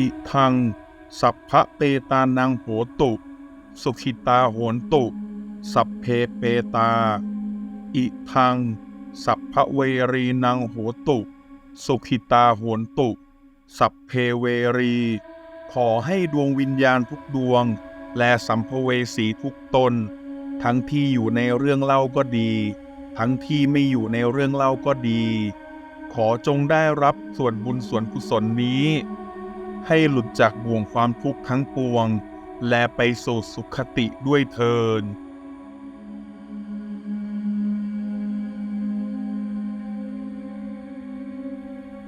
อิทัง สัพพะเปตานังโหตุ สุขิตาโหนตุ สัพเพเปตา อิทัง สัพพะเวรีนังโหตุ สุขิตาโหนตุ สัพเพเวรี ขอให้ดวงวิญญาณทุกดวง และสัมภเวสีทุกตน ทั้งที่อยู่ในเรื่องเล่าก็ดี ทั้งที่ไม่อยู่ในเรื่องเล่าก็ดีขอจงได้รับส่วนบุญส่วนกุศลนี้ ให้หลุดจากบ่วงความทุกข์ทั้งปวง และไปสู่สุขติด้วยเทิน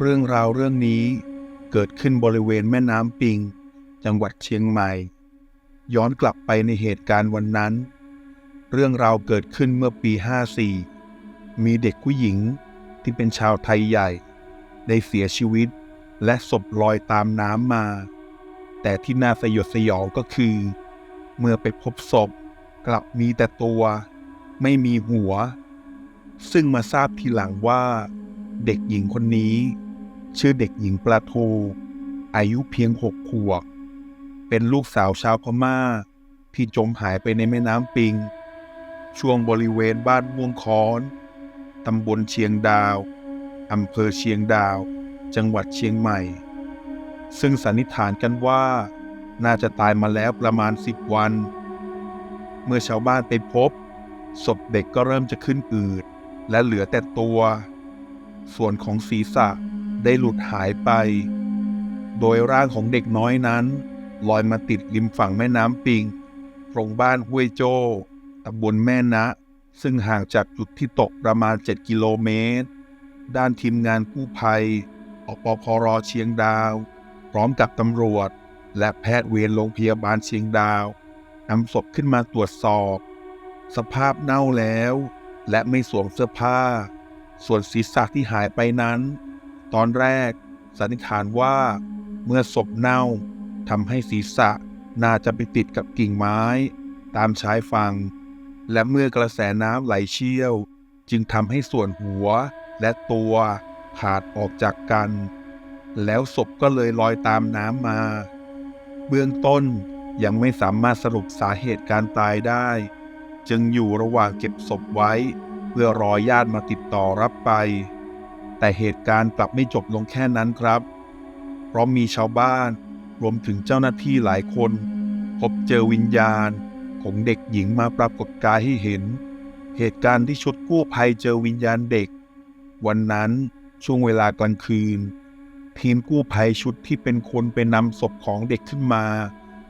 เรื่องราวเรื่องนี้เกิดขึ้นบริเวณแม่น้ำปิง จังหวัดเชียงใหม่ ย้อนกลับไปในเหตุการณ์วันนั้น เรื่องราวเกิดขึ้นเมื่อปี 54 มีเด็กผู้หญิงที่เป็นชาวไทยใหญ่ ได้เสียชีวิต และศพลอยตามน้ำมา แต่ที่น่าสยดสยองก็คือ เมื่อไปพบศพกลับมีแต่ตัว ไม่มีหัว ซึ่งมาทราบทีหลังว่า เด็กหญิงคนนี้ ชื่อเด็กหญิงปลาทูอายุเพียงหกขวบ เป็นลูกสาวชาวพม่า ที่จมหายไปในแม่น้ำปิง ช่วงบริเวณบ้านม่วงคอนตำบลเชียงดาวอำเภอเชียงดาว จังหวัดเชียงใหม่ ซึ่งสันนิษฐานกันว่า น่าจะตายมาแล้วประมาณสิบวัน เมื่อชาวบ้านไปพบ ศพเด็กก็เริ่มจะขึ้นอืด และเหลือแต่ตัว ส่วนของศีรษะได้หลุดหายไป โดยร่างของเด็กน้อยนั้น ลอยมาติดริมฝั่งแม่น้ำปิงตรงบ้านห้วยโจ้ตำบลแม่นะ ซึ่งห่างจากจุดที่ตกประมาณ 7 กิโลเมตร ด้านทีมงานกู้ภัย ปพรเชียงดาว พร้อมกับตำรวจ และแพทย์เวรโรงพยาบาลเชียงดาวนำศพขึ้นมาตรวจสอบ สภาพเน่าแล้ว และไม่สวมเสื้อผ้า ส่วนศีรษะที่หายไปนั้น ตอนแรกสันนิษฐานว่าเมื่อศพเน่าทำให้ศีรษะน่าจะไปติดกับกิ่งไม้ ตามชายฝั่งและเมื่อกระแสน้ำไหลเชี่ยว จึงทำให้ส่วนหัวและตัว ขาดออกจากกัน แล้วศพก็เลยลอยตามน้ำมา เบื้องต้นยังไม่สามารถสรุปสาเหตุการตายได้ จึงอยู่ระหว่างเก็บศพไว้ เพื่อรอญาติมาติดต่อรับไป แต่เหตุการณ์กลับไม่จบลงแค่นั้นครับ เพราะมีชาวบ้านรวมถึงเจ้าหน้าที่หลายคน พบเจอวิญญาณ ของเด็กหญิงมาปรากฏกายให้เห็น เหตุการณ์ที่ชุดกู้ภัยเจอวิญญาณเด็ก วันนั้น ช่วงเวลากลางคืน ทีมกู้ภัยชุดที่เป็นคนไปนำศพของเด็กขึ้นมา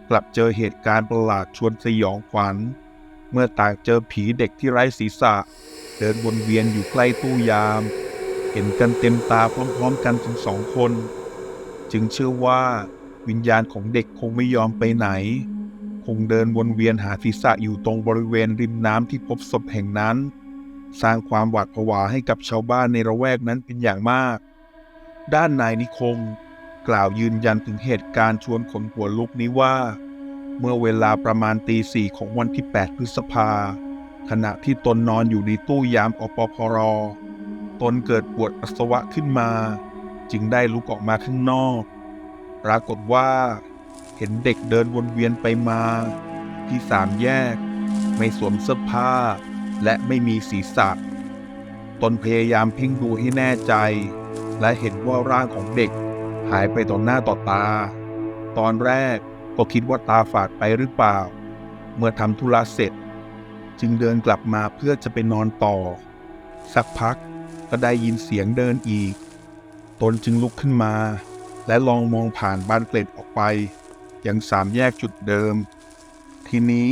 กลับเจอเหตุการณ์ประหลาดชวนสยองขวัญ เมื่อต่างเจอผีเด็กที่ไร้ศีรษะ เดินวนเวียนอยู่ใกล้ตู้ยาม เห็นกันเต็มตาพร้อมๆกันถึงสองคน จึงเชื่อว่าวิญญาณของเด็กคงไม่ยอมไปไหน คงเดินวนเวียนหาศีรษะอยู่ตรงบริเวณริมน้ำที่พบศพแห่งนั้น สร้างความหวาดผวาให้กับชาวบ้านในระแวกนั้นเป็นอย่างมาก ด้านนายนิคมกล่าวยืนยันถึงเหตุการณ์ชวนขนหัวลุกนี้ว่า เมื่อเวลาประมาณตีสี่ของวันที่ 8 พฤษภา ขณะที่ตนนอนอยู่ในตู้ยามอปพรตนเกิดปวดปัสสาวะขึ้นมา จึงได้ลุกออกมาข้างนอก ปรากฏว่า เห็นเด็กเดินวนเวียนไปมา ที่สามแยก ไม่สวมเสื้อผ้า และไม่มีศีรษะ ตนพยายามเพ่งดูให้แน่ใจ และเห็นว่าร่างของเด็ก หายไปต่อหน้าต่อตา ตอนแรกก็คิดว่าตาฝาดไปหรือเปล่า เมื่อทำธุระเสร็จ จึงเดินกลับมาเพื่อจะไปนอนต่อ สักพักก็ได้ยินเสียงเดินอีก ตนจึงลุกขึ้นมา และลองมองผ่านบานเกล็ดออกไป ยังสามแยกจุดเดิม ทีนี้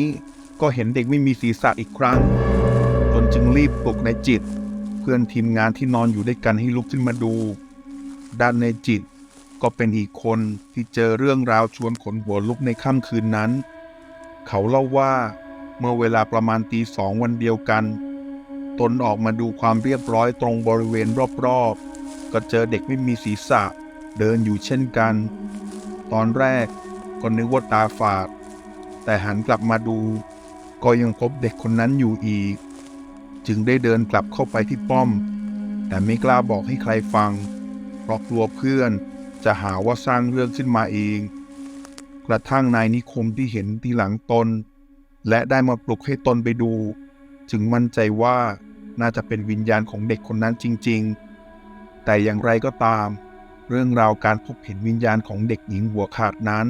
ก็เห็นเด็กไม่มีศีรษะอีกครั้ง จึงรีบปลุกในจิต เพื่อนทีมงานที่นอนอยู่ด้วยกันให้ลุกขึ้นมาดู ด้านในจิตก็เป็นอีกคนที่เจอเรื่องราวชวนขนหัวลุกในค่ำคืนนั้น เขาเล่าว่าเมื่อเวลาประมาณตีสองวันเดียวกัน ตนออกมาดูความเรียบร้อยตรงบริเวณรอบๆ ก็เจอเด็กไม่มีศีรษะ เดินอยู่เช่นกัน ตอนแรกก็นึกว่าตาฝาด แต่หันกลับมาดู ก็ยังพบเด็กคนนั้นอยู่อีก จึงได้เดินกลับเข้าไปที่ป้อม แต่ไม่กล้าบอกให้ใครฟัง เพราะกลัวเพื่อนจะหาว่าสร้างเรื่องขึ้นมาเอง กระทั่งนายนิคมที่เห็นทีหลังตน และได้มาปลุกให้ตนไปดู จึงมั่นใจว่าน่าจะเป็นวิญญาณของเด็กคนนั้นจริง ๆ แต่อย่างไรก็ตาม เรื่องราวการพบเห็นวิญญาณของเด็กหญิงหัวขาดนั้น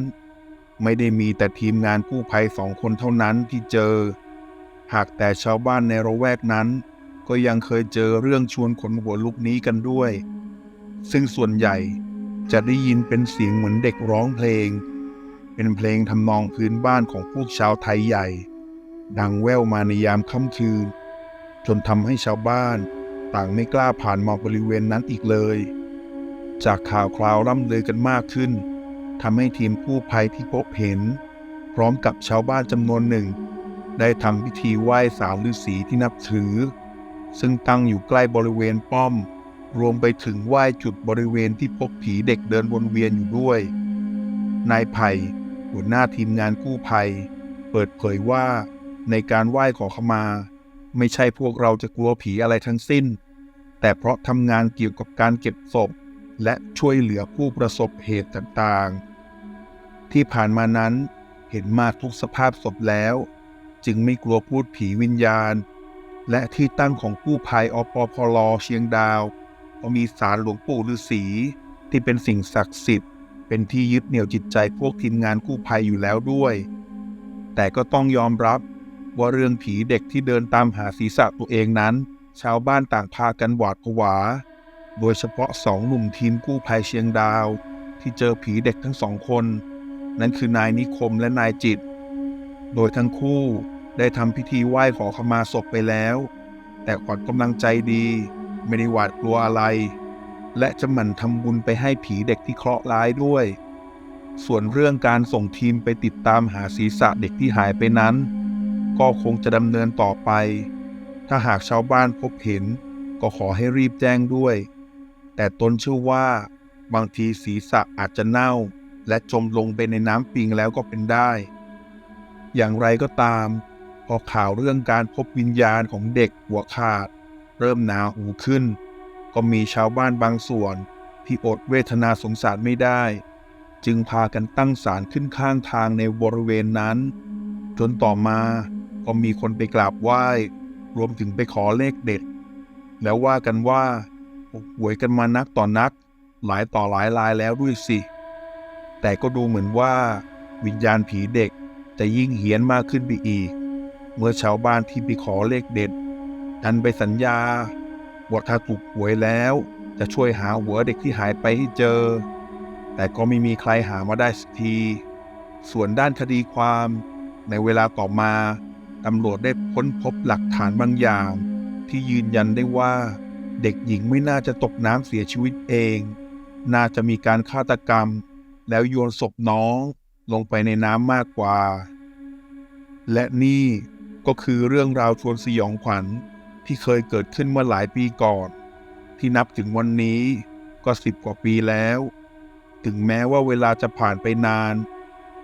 ไม่ได้มีแต่ทีมงานกู้ภัยสองคนเท่านั้นที่เจอ หากแต่ชาวบ้านในระแวกนั้น ก็ยังเคยเจอเรื่องชวนขนหัวลุกนี้กันด้วย ซึ่งส่วนใหญ่จะได้ยินเป็นเสียงเหมือนเด็กร้องเพลง เป็นเพลงทำนองพื้นบ้านของพวกชาวไทยใหญ่ ดังแว่วมาในยามค่ำคืน จนทำให้ชาวบ้านต่างไม่กล้าผ่านมาบริเวณนั้นอีกเลย จากข่าวคราวร่ำเลือกันมากขึ้นทำให้ทีมกู้ภัยที่พบเห็น พร้อมกับชาวบ้านจำนวนหนึ่ง ได้ทำพิธีไหว้สาวฤาษีที่นับถือ ซึ่งตั้งอยู่ใกล้บริเวณป้อม รวมไปถึงไหว้จุดบริเวณที่พบผีเด็กเดินวนเวียนอยู่ด้วย นายไผ่หัวหน้าทีมงานกู้ภัย เปิดเผยว่าในการไหว้ขอขมา ไม่ใช่พวกเราจะกลัวผีอะไรทั้งสิ้น แต่เพราะทำงานเกี่ยวกับการเก็บศพ และช่วยเหลือผู้ประสบเหตุต่างๆ ที่ผ่านมานั้นเห็นมาทุกสภาพศพแล้ว จึงไม่กลัวพูดผีวิญญาณ และที่ตั้งของกู้ภัยอปพลเชียงดาวก็มีศาลหลวงปู่ฤาษีที่เป็นสิ่งศักดิ์สิทธิ์ เป็นที่ยึดเหนี่ยวจิตใจพวกทีมงานกู้ภัยอยู่แล้วด้วย แต่ก็ต้องยอมรับว่าเรื่องผีเด็กที่เดินตามหาศีรษะตัวเองนั้น ชาวบ้านต่างพากันหวาดผวา โดยเฉพาะสองหนุ่มทีมกู้ภัยเชียงดาว ที่เจอผีเด็กทั้งสองคน นั่นคือนายนิคมและนายจิต โดยทั้งคู่ได้ทำพิธีไหว้ขอขมาศพไปแล้ว แต่ขวัญกำลังใจดี ไม่ได้หวาดกลัวอะไร และจะหมั่นทำบุญไปให้ผีเด็กที่เคราะห์ร้ายด้วย ส่วนเรื่องการส่งทีมไปติดตามหาศีรษะเด็กที่หายไปนั้น ก็คงจะดำเนินต่อไป ถ้าหากชาวบ้านพบเห็น ก็ขอให้รีบแจ้งด้วย แต่ตนเชื่อว่า บางทีศีรษะอาจจะเน่า และจมลงไปในน้ำปิงแล้วก็เป็นได้ อย่างไรก็ตาม พอข่าวเรื่องการพบวิญญาณของเด็กหัวขาด เริ่มหนาหูขึ้น ก็มีชาวบ้านบางส่วน ที่อดเวทนาสงสารไม่ได้ จึงพากันตั้งศาลขึ้นข้างทางในบริเวณนั้น จนต่อมาก็มีคนไปกราบไหว้ รวมถึงไปขอเลขเด็ด แล้วว่ากันว่าหวยกันมานักต่อนนัก หลายต่อหลายรายแล้วด้วยสิ แต่ก็ดูเหมือนว่า วิญญาณผีเด็ก จะยิ่งเฮี้ยนมากขึ้นไปอีก เมื่อชาวบ้านที่ไปขอเลขเด็ดดันไปสัญญาว่าถ้าถูกหวยแล้ว จะช่วยหาหัวเด็กที่หายไปให้เจอ แต่ก็ไม่มีใครหามาได้สักที ส่วนด้านคดีความในเวลาต่อมาตำรวจได้ค้นพบหลักฐานบางอย่าง ที่ยืนยันได้ว่าเด็กหญิงไม่น่าจะตกน้ำเสียชีวิตเอง น่าจะมีการฆาตกรรม แล้วโยนศพน้อง ลงไปในน้ำมากกว่า และนี่ก็คือเรื่องราวชวนสยองขวัญที่เคยเกิดขึ้นเมื่อหลายปีก่อน ที่นับถึงวันนี้ก็สิบกว่าปีแล้ว ถึงแม้ว่าเวลาจะผ่านไปนาน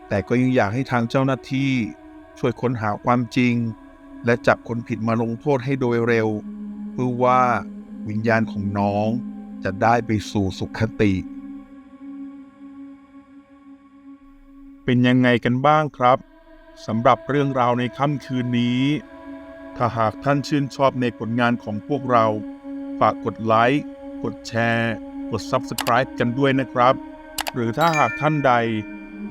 แต่ก็ยังอยากให้ทางเจ้าหน้าที่ ช่วยค้นหาความจริง และจับคนผิดมาลงโทษให้โดยเร็ว เพื่อว่าวิญญาณของน้องจะได้ไปสู่สุขติ เป็นยังไงกันบ้างครับสำหรับเรื่องราวในค่ำคืนนี้ ถ้าหากท่านชื่นชอบในผลงานของพวกเรา ฝากกดไลค์ กดแชร์ กด Subscribe กันด้วยนะครับ หรือถ้าหากท่านใด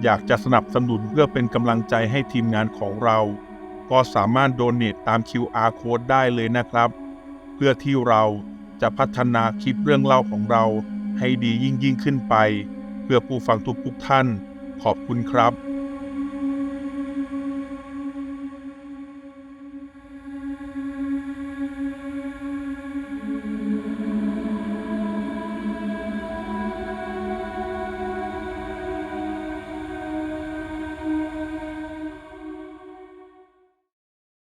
อยากจะสนับสนุนเพื่อเป็นกำลังใจให้ทีมงานของเรา ก็สามารถโดเน a t ตาม QR Code ได้เลยนะครับ เพื่อที่เราจะพัฒนาคลิปเรื่องเล่าของเราให้ดียิ่งยิ่งขึ้นไป เพื่อผู้ฟังทุกทุกท่าน ขอบคุณครับ